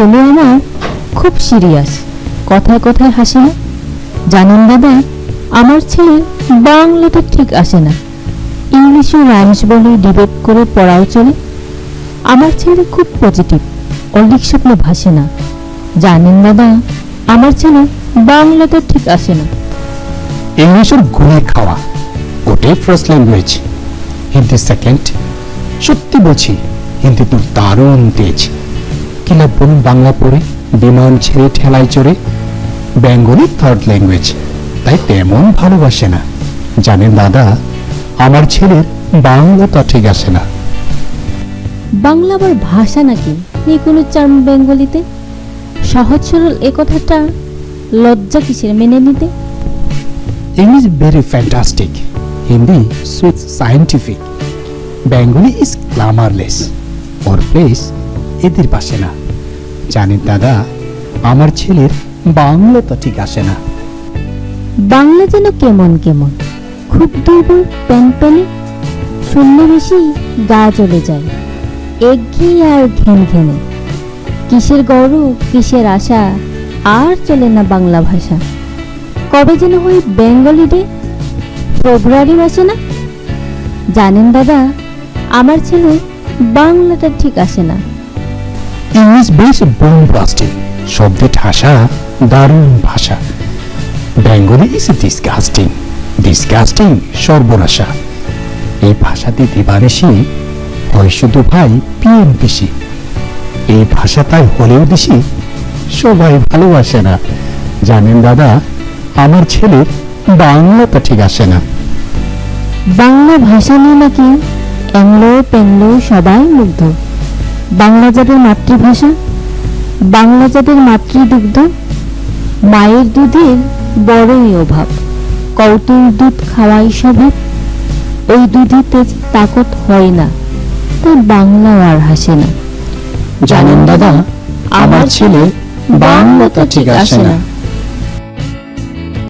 ছেলে আমার খুব সিরিয়াস। কথায় কথায় হাসি না। জানেন দাদা, আমার ছেলে বাংলাটা ঠিক আসে না। ইংলিশে রাইমস বলে ডিবেট করে পড়াও চলে। আমার ছেলে খুব পজিটিভ অলিক স্বপ্ন ভাসে না। জানেন দাদা, আমার ছেলে বাংলাটা ঠিক আসে না। ইংলিশের ঘুরে খাওয়া ওটাই ফার্স্ট ল্যাঙ্গুয়েজ হিন্দি সেকেন্ড সত্যি বলছি হিন্দি তোর দারুণ তেজ। কি লাভ বলুন বাংলা পড়ে বিমান ছেড়ে ঠেলায় চড়ে। বেঙ্গলি থার্ড ল্যাঙ্গুয়েজ তাই তেমন ভালোবাসে না। জানেন দাদা আমার ছেলের বাংলাটা ঠিক আসে না। বাংলা আবার ভাষা নাকি? নেই কোনো চার্ম বেঙ্গলিতে? সহজ সরল এ কথাটা লজ্জা কিসের মেনে নিতে? English very fantastic Hindi sweet scientific Bengali is glamourless. ওর প্লেস এদের পাশে না। জানেন দাদা, আমার ছেলের বাংলাটা ঠিক আসে না। বাংলা যেন কেমন কেমন, খুব দুর্বল প্যান প্যানে শূন্য বেশি গা চলে যায় একঘেয়ে আর ঘেন ঘেনে। কিসের গৌরব, কিসের আশা, আর চলে না বাংলা ভাষা। কবে যেন ওই বেঙ্গলি ডে, ফেব্রুয়ারি মাসে না? জানেন দাদা, আমার ছেলে বাংলাটা ঠিক আসে না। ইংলিশ বেশ বোম ব্লাস্টিং শব্দে ঠাসা, দারুণ ভাষা। বেঙ্গলি ইজ ডিসকাস্টিং ডিসকাস্টিং সর্বনাশা। এই ভাষাতে দিবানিসি হয় শুধু ভাই পিএম পিসি এই ভাষা তাই হলেও দেশি, সবাই ভালোবাসে না। জানেন দাদা, আমার ছেলের বাংলাটা ঠিক আসে না। বাংলা ভাষা নিয়ে নাকি অ্যাংলো পেংলো সবাই মুগ্ধ। বাংলা যাদের মাতৃভাষা বাংলা জাতির মাতৃদুগ্ধ, মায়ের দুধের বড়ই অভাব কৌতুর দুধ খাওয়াই স্বভাব। ওই দুধে তাকত হয় না, তাই বাংলা আর হাসে না। জানেন দাদা, আমার ছেলে বাংলাটা ঠিক আসে না।